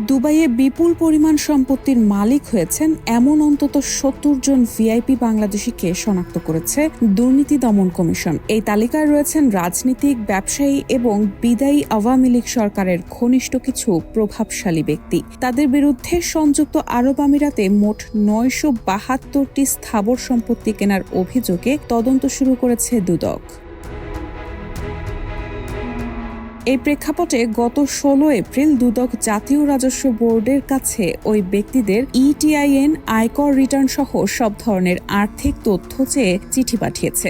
দুবাইয়ে বিপুল পরিমাণ সম্পত্তির মালিক হয়েছেন এমন অন্তত সত্তর জন ভিআইপি বাংলাদেশিকে শনাক্ত করেছে দুর্নীতি দমন কমিশন। এই তালিকায় রয়েছেন রাজনীতিক, ব্যবসায়ী এবং বিদায়ী আওয়ামী লীগ সরকারের ঘনিষ্ঠ কিছু প্রভাবশালী ব্যক্তি। তাদের বিরুদ্ধে সংযুক্ত আরব আমিরাতে মোট নয়শো বাহাত্তরটি স্থাবর সম্পত্তি কেনার অভিযোগে তদন্ত শুরু করেছে দুদক। এই প্রেক্ষাপটে গত ষোলো এপ্রিল দুদক জাতীয় রাজস্ব বোর্ডের কাছে ওই ব্যক্তিদের ইটিআইএন আয়কর রিটার্ন সহ সব ধরনের আর্থিক তথ্য চেয়ে চিঠি পাঠিয়েছে।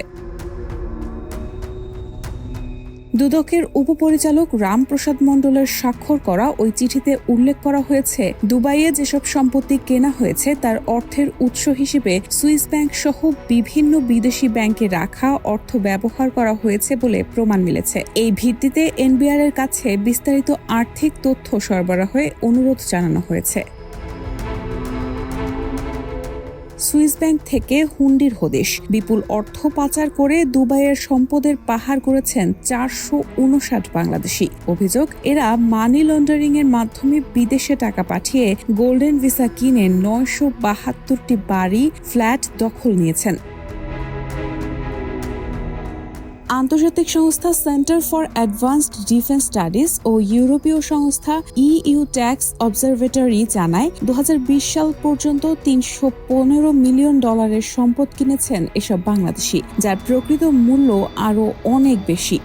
দুদকের উপপরিচালক রামপ্রসাদ মণ্ডলের স্বাক্ষর করা ওই চিঠিতে উল্লেখ করা হয়েছে, দুবাইয়ে যেসব সম্পত্তি কেনা হয়েছে তার অর্থের উৎস হিসেবে সুইস ব্যাংক সহ বিভিন্ন বিদেশি ব্যাংকে রাখা অর্থ ব্যবহার করা হয়েছে বলে প্রমাণ মিলেছে। এই ভিত্তিতে এনবিআর এর কাছে বিস্তারিত আর্থিক তথ্য সরবরাহে অনুরোধ জানানো হয়েছে। সুইস ব্যাংক থেকে হুন্ডির হদেশ। বিপুল অর্থ পাচার করে দুবাইয়ের সম্পদের পাহাড় করেছেন চারশো উনষাট বাংলাদেশি। অভিযোগ, এরা মানি লন্ডারিং এর মাধ্যমে বিদেশে টাকা পাঠিয়ে গোল্ডেন ভিসা কিনে নয়শো বাহাত্তরটি বাড়ি, ফ্ল্যাট দখল নিয়েছেন। আন্তর্জাতিক সংস্থা centre for advanced defence studies ও ইউরোপীয় সংস্থা ইইউ ট্যাক্স অবজারভেটরি জানায় দু হাজার বিশ সাল পর্যন্ত তিনশো পনেরো মিলিয়ন ডলারের সম্পদ কিনেছেন এসব বাংলাদেশি, যার প্রকৃত মূল্য আরও অনেক বেশি।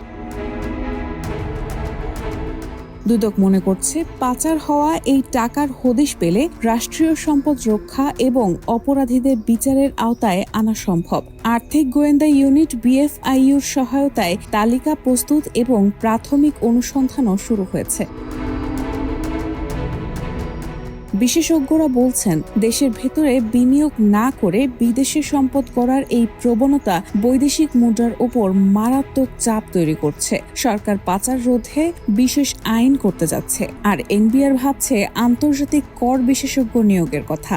দুদক মনে করছে, পাচার হওয়া এই টাকার হদিশ পেলে রাষ্ট্রীয় সম্পদ রক্ষা এবং অপরাধীদের বিচারের আওতায় আনা সম্ভব। আর্থিক গোয়েন্দা ইউনিট বিএফআইউর সহায়তায় তালিকা প্রস্তুত এবং প্রাথমিক অনুসন্ধানও শুরু হয়েছে। বিশেষজ্ঞরা বলছেন, দেশের ভেতরে বিনিয়োগ না করে বিদেশে সম্পদ করার এই প্রবণতা বৈদেশিক মুদ্রার ওপর মারাত্মক চাপ তৈরি করছে। সরকার পাচার রোধে বিশেষ আইন করতে যাচ্ছে। আর এনবিআর ভাবছে, আন্তর্জাতিক কর বিশেষজ্ঞ নিয়োগের কথা।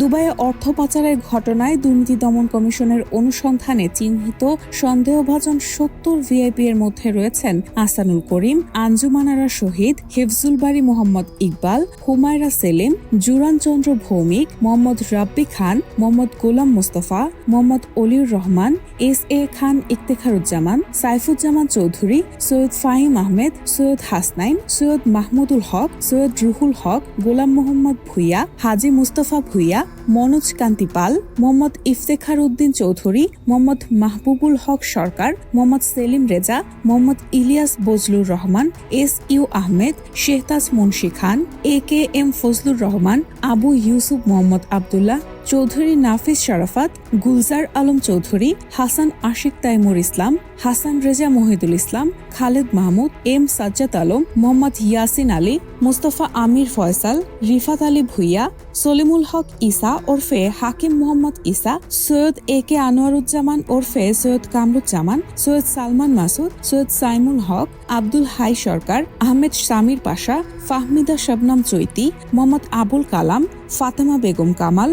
দুবাইয়ে অর্থ পাচারের ঘটনায় দুর্নীতি দমন কমিশনের অনুসন্ধানে চিহ্নিত সন্দেহভাজন সত্তর ভিআইপি এর মধ্যে রয়েছেন আসানুল করিম, Anjumanara Shahid Hefzul Bari Mohammad Iqbal, Humaira Selim Juran Chandra Bhowmik, Mohammad Rabbi Khan, Mohammad Golam Mostafa, Mohammad Oliur Rahman, S A Khan Iftekharuzzaman, Saifuzzaman Chowdhury, Syed Fahim Ahmed, Syed Hasnain, Syed Mahmudul Haque, Syed Ruhul Haque, Golam Mohammad Bhuiyan, Haji Mustafa Bhuiyan Manoj Kanti Pal, Mohammad Iftekhar Uddin Chowdhury, Mohammad Mahbubul Haque Sarkar, Mohammad Selim Reza, Mohammad Ilias Bazlur Rahman, S U Ahmed, Shehtaj Munshi Khan, A K M Fazlur Rahman, Abu Yusuf Mohammad Abdullah Chowdhury Nafis Sharafat, Gulzar Alam Chowdhury, Hasan Ashiq Taimur Islam, Hasan Reza Mohidul Islam, Khaled Mahmud, M Sajjad Alam, Mohammad Yasin Ali, Mustafa Amir Faisal, Rifat Ali Bhuiyan, Salimul Haque Isa ওরফে Hakim Mohammad Isa Syed A K Anwaruzzaman ওরফে সৈয়দ কামরুজ্জামান, সৈয়দ সালমান মাসুদ, সৈয়দ সাইমুল হক, আব্দুল হাই সরকার, আহমেদ সামির পাশা, ফাহমিদা শবনাম চৈতি, মোহাম্মদ আবুল কালাম, ফাতেমা বেগম কামাল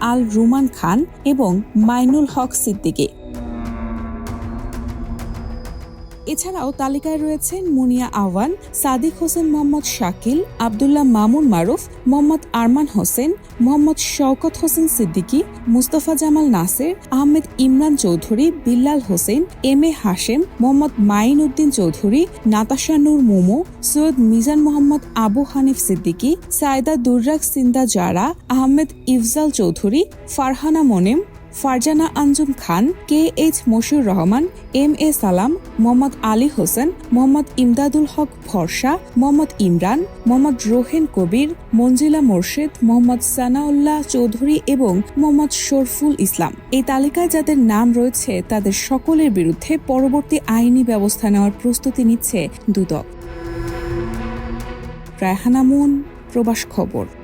আল রুমান খান এবং মাইনুল হক সিদ্দিকী। এছাড়াও তালিকায় রয়েছেন Munia Awan Sadiq Hossain Mohammad Shakil, Abdullah Mamun Maruf, Mohammad Arman Hossain, Mohammad Shawkat Hossain Siddiqui, Mustafa Jamal Naser, Ahmed Imran Chowdhury, Billal Hossain, M A Hashem, Mohammad Main Uddin Chowdhury, Natasha Noor Momo, Syed Mizan Mohammad Abu Hanif Siddiqui, Sayeda Durrak Sinda Zara, Ahmed Ifzal Chowdhury, Farhana Monem Farzana Anjum Khan, K H Moshiur Rahman, M A Salam, Mohammad Ali Hossain, Mohammad Imdadul হক ভরসা, মোহাম্মদ ইমরান, মোহাম্মদ রোহেন কবির, মঞ্জিলা মোর্শেদ, মোহাম্মদ সানাউল্লাহ চৌধুরী এবং মোহাম্মদ শরফুল ইসলাম। এই তালিকায় যাদের নাম রয়েছে, তাদের সকলের বিরুদ্ধে পরবর্তী আইনি ব্যবস্থা নেওয়ার প্রস্তুতি নিচ্ছে দুদক। রায়হানা মুন প্রবাস খবর।